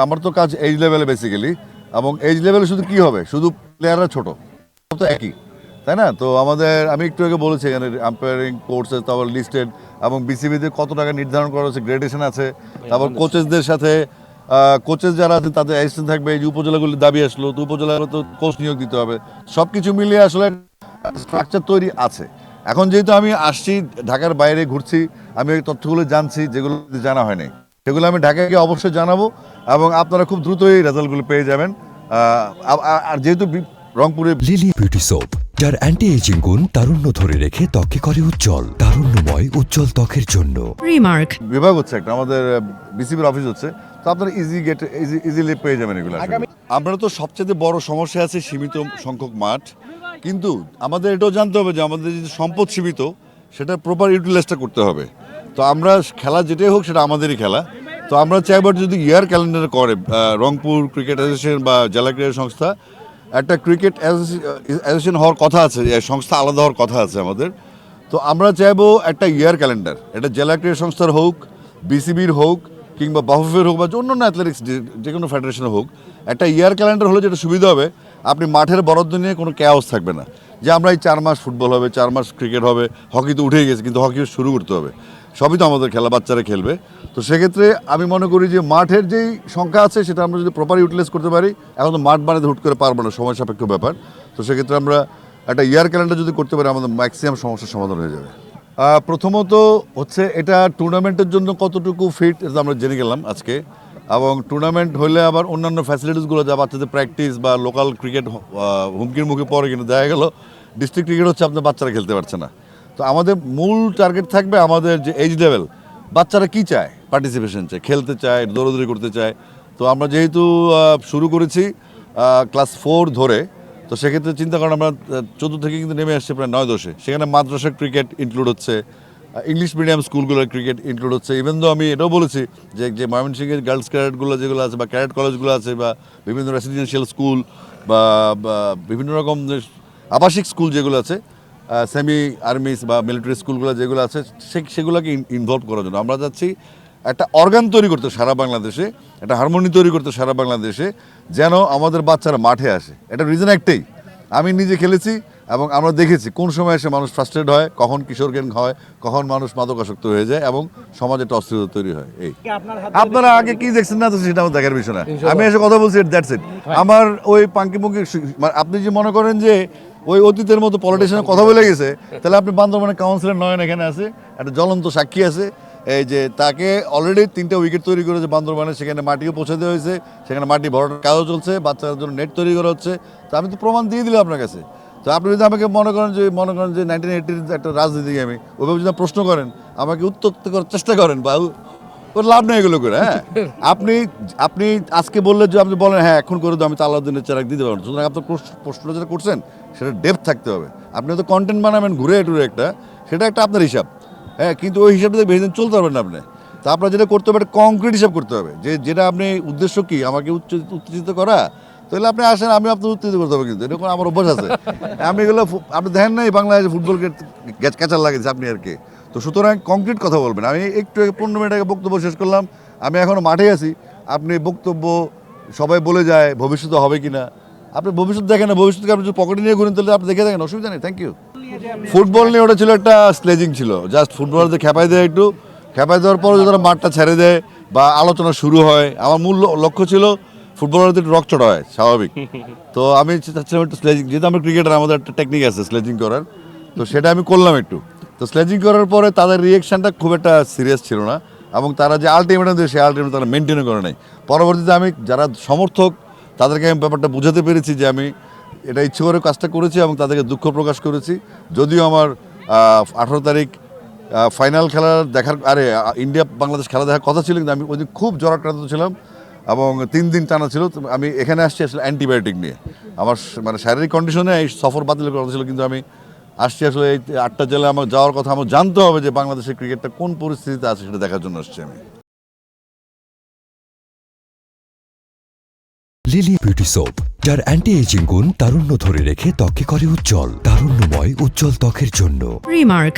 আমার তো কাজ এজ লেভেলে বেসিক্যালি এবং এজ লেভেলে শুধু কি হবে? শুধু প্লেয়াররা ছোট সব তো একই তাই না? তো আমাদের আমি একটু আগে বলেছি এখানে আম্পায়ারিং কোর্সেস তারপর লিস্টেড এবং বিসিবিতে কত টাকা নির্ধারণ করা হচ্ছে গ্রেডেশন আছে তারপর কোচেসদের সাথে কোচেস যারা আছে তাদের অ্যাসিস্ট্যান্ট থাকবে এই যে উপজেলাগুলির দাবি আসলো তো উপজেলাগুলো তো কোচ নিয়োগ দিতে হবে সব কিছু মিলিয়ে আসলে স্ট্রাকচার তৈরি আছে। এখন যেহেতু আমি আসছি ঢাকার বাইরে ঘুরছি আমি ওই তথ্যগুলো জানছি যেগুলো জানা হয়নি। সেগুলো আমি ঢাকায় গিয়ে অবশ্যই জানাব এবং আপনারা খুব দ্রুতই রেজাল্টগুলো পেয়ে যাবেন। আর- যেহেতু রংপুরে লিলি বিউটি সোপ যার অ্যান্টি এজিং গুণ তারুণ্য ধরে রেখে ত্বকে করে উজ্জ্বল তারুণ্যময় উজ্জ্বল ত্বকের জন্য। রিমার্ক বিভাগ হচ্ছে একটা আমাদের বিসিবির অফিস হচ্ছে। তো আপনারা ইজি গেট ইজি ইজিলি পেয়ে যাবেন এগুলো। আমরা তো সবচেয়ে বড় সমস্যা আছে সীমিত সংখ্যক মাঠ। কিন্তু আমাদের এটাও জানতে হবে যে আমাদের যে সম্পদ সীমিত সেটা প্রপার ইউটিলাইজটা করতে হবে। তো আমরা খেলা যেটাই হোক সেটা আমাদেরই খেলা। তো আমরা চাইব যদি ইয়ার ক্যালেন্ডার করে রংপুর ক্রিকেট অ্যাসোসিয়েশন বা জেলা ক্রীড়া সংস্থা, একটা ক্রিকেট অ্যাসোসিয়েশন হওয়ার কথা আছে সংস্থা আলাদা হওয়ার কথা আছে আমাদের। তো আমরা চাইব একটা ইয়ার ক্যালেন্ডার, এটা জেলা ক্রীড়া সংস্থার হোক, বিসিবির হোক, কিংবা বাফুফের হোক, বা যে অন্যান্য অ্যাথলেটিক্স যে কোনো ফেডারেশনের হোক, একটা ইয়ার ক্যালেন্ডার হলে যেটা সুবিধা হবে, আপনি মাঠের বরাদ্দ নিয়ে কোনো ক্যাওস থাকবে না। যে আমরা এই চার মাস ফুটবল হবে, চার মাস ক্রিকেট হবে হকি তো উঠেই গেছে, কিন্তু হকি শুরু করতে হবে। সবই তো আমাদের খেলা, বাচ্চারা খেলবে। তো সেক্ষেত্রে আমি মনে করি যে মাঠের যেই সংখ্যা আছে, সেটা আমরা যদি প্রপার ইউটিলাইজ করতে পারি, এখন তো মাঠ বানাতে হুট করে পারব না, সময় সাপেক্ষ ব্যাপার। তো সেক্ষেত্রে আমরা একটা ইয়ার ক্যালেন্ডার যদি করতে পারি, আমাদের ম্যাক্সিমাম সমস্যার সমাধান হয়ে যাবে। প্রথমত হচ্ছে এটা টুর্নামেন্টের জন্য কতটুকু ফিট এটা আমরা জেনে গেলাম আজকে। এবং টুর্নামেন্ট হলে আবার অন্যান্য ফ্যাসিলিটিসগুলো যা বাচ্চাদের প্র্যাকটিস বা লোকাল ক্রিকেট হুমকির মুখে পড়ে কিন্তু দেখা গেল। ডিস্ট্রিক্ট ক্রিকেট হচ্ছে আপনার বাচ্চারা খেলতে পারছে না। তো আমাদের মূল টার্গেট থাকবে আমাদের যে এজ লেভেল বাচ্চারা কি চায়? পার্টিসিপেশন চায়, খেলতে চায়, দৌড়াদৌড়ি করতে চায়। তো আমরা যেহেতু শুরু করেছি ক্লাস ফোর ধরে, তো সেক্ষেত্রে চিন্তা করেন আমরা চোদ্দ থেকে কিন্তু নেমে আসছে প্রায় নয় দশে। সেখানে মাদ্রাসা ক্রিকেট ইনক্লুড হচ্ছে ইংলিশ মিডিয়াম স্কুলগুলোর ক্রিকেট ইনক্লুড হচ্ছে। ইভেন তো আমি এটাও বলেছি যে যে ময়মনসিংহের গার্লস ক্যারেটগুলো যেগুলো আছে বা ক্যারেট কলেজগুলো আছে বা বিভিন্ন রেসিডেন্সিয়াল স্কুল বা বিভিন্ন রকম আবাসিক স্কুল যেগুলো আছে সেমি আর্মিস বা মিলিটারি স্কুলগুলো যেগুলো আছে সে- সেগুলোকে ইনভলভ করার জন্য। আমরা যাচ্ছি একটা অর্গান তৈরি করতে সারা বাংলাদেশে একটা হারমোনি তৈরি করতে সারা বাংলাদেশে যেন আমাদের বাচ্চারা মাঠে আসে। এটা রিজন একটাই। আমি নিজে খেলেছি এবং আমরা দেখেছি কোন সময় এসে মানুষ ফ্রাস্ট্রেট হয় কখন কিশোর জ্ঞান হয় কখন মানুষ মাদকাসক্ত হয়ে যায় এবং সমাজে একটা অস্থিরতা তৈরি হয়। এই। আপনারা আগে কি দেখছেন না তো সেটা আমার দেখার বিষয় না। আমি এসে কথা বলছি দ্যাটস ইট আমার ওই পাঙ্কি মুঙ্কি আপনি যে মনে করেন যে ওই অতীতের মতো পলিটিশিয়ানের কথা বলে গেছে। তাহলে আপনি বান্দরবানের কাউন্সিলর নয়ন এখানে আছে, একটা জ্বলন্ত সাক্ষী আছে। এই যে তাকে অলরেডি তিনটা উইকেট তৈরি করেছে বান্দরবানে, সেখানে মাটিও পৌঁছে দেওয়া হয়েছে, সেখানে মাটি ভরাটার কাজও চলছে, বাচ্চাদের জন্য নেট তৈরি করা হচ্ছে। তো আমি তো প্রমাণ দিয়ে দিলাম আপনার কাছে। তো আপনি যদি আমাকে মনে করেন যে, মনে করেন যে নাইনটিন এইটির একটা রাজনীতি আমি ওইভাবে যদি প্রশ্ন করেন, আমাকে উত্তর করার চেষ্টা করেন বা ওর লাভ নেই এগুলো করে হ্যাঁ? আপনি আপনি আজকে বললে যে আপনি বলেন হ্যাঁ এখন করে তো আমি তো আল্লাহদিনের চেরাক দিতে পারব সুতরাং আপনার প্রশ্নটা যেটা করছেন সেটা ডেপ থাকতে হবে। আপনি তো কন্টেন্ট বানাবেন ঘুরে টুরে একটা সেটা একটা আপনার হিসাব। হ্যাঁ কিন্তু ওই হিসাবটা বেশি দিন চলতে পারবেন না আপনি। তা আপনার যেটা করতে হবে কংক্রিট হিসাব করতে হবে। যে যেটা আপনি উদ্দেশ্য কি? আমাকে উচ্চ উত্তেজিত করা? তাহলে আপনি আসেন আমি আপনার উত্তেজিত করতে হবে কিন্তু। এরকম আমার অভ্যাস আছে। আমি এগুলো আপনি দেখেন নাই বাংলাদেশে ফুটবল ক্যাচার লাগিয়েছে আপনি আর কি? তো সুতরাং কংক্রিট কথা বলবেন। আমি একটু পনেরো মিনিট আগে বক্তব্য শেষ করলাম। আমি এখনও মাঠে আছি। আপনি বক্তব্য সবাই বলে যায় ভবিষ্যতে হবে কি না আপনি ভবিষ্যৎ দেখেন না, ভবিষ্যৎকে আপনি যদি পকেটে নিয়ে ঘুরেন, তাহলে আপনি দেখে দেখেন অসুবিধা নেই থ্যাংক ইউ ফুটবল নিয়ে ওটা ছিল একটা স্লেজিং ছিল। জাস্ট ফুটবলারদের খেপাই দেয় একটু। খেপাই দেওয়ার পর যদি তারা মাঠটা ছেড়ে দেয় বা আলোচনা শুরু হয়, আমার মূল লক্ষ্য ছিল ফুটবলারদের একটু রক চড়া হয়, স্বাভাবিক। তো আমি চাচ্ছিলাম একটু স্লেজিং যেহেতু আমরা ক্রিকেটার আমাদের একটা টেকনিক আছে স্লেজিং করার। তো সেটা আমি করলাম একটু। তো স্লেজিং করার পরে তাদের রিয়েকশনটা খুব একটা সিরিয়াস ছিল না এবং তারা যে আলটিমেটাম দিয়ে সেই আলটিমেটাম তারা মেনটেনও করে নাই। পরবর্তীতে আমি যারা সমর্থক, তাদেরকে আমি ব্যাপারটা বুঝাতে পেরেছি যে আমি এটা ইচ্ছে করে কাজটা করেছি এবং তাদেরকে দুঃখ প্রকাশ করেছি। যদিও আমার আঠারো তারিখ ফাইনাল খেলা দেখার, আরে ইন্ডিয়া বাংলাদেশ খেলা দেখার কথা ছিল, কিন্তু আমি ওই দিন খুব জ্বরাক্রান্ত ছিলাম এবং তিন দিন টানা ছিল। আমি এখানে আসছি আসলে অ্যান্টিবায়োটিক নিয়ে। আমার মানে শারীরিক কন্ডিশনে এই সফর বাতিল করা ছিল, কিন্তু আমি আসছি আসলে এই আটটা জেলায় আমার যাওয়ার কথা আমার জানতে হবে যে বাংলাদেশের ক্রিকেটটা কোন পরিস্থিতিতে আছে সেটা দেখার জন্য আসছি আমি। লিলি বিউটি সোপ যার অ্যান্টি এজিং গুণ তারুণ্য ধরে রেখে ত্বকে করে উজ্জ্বল তারুণ্যময় উজ্জ্বল ত্বকের জন্য। রিমার্ক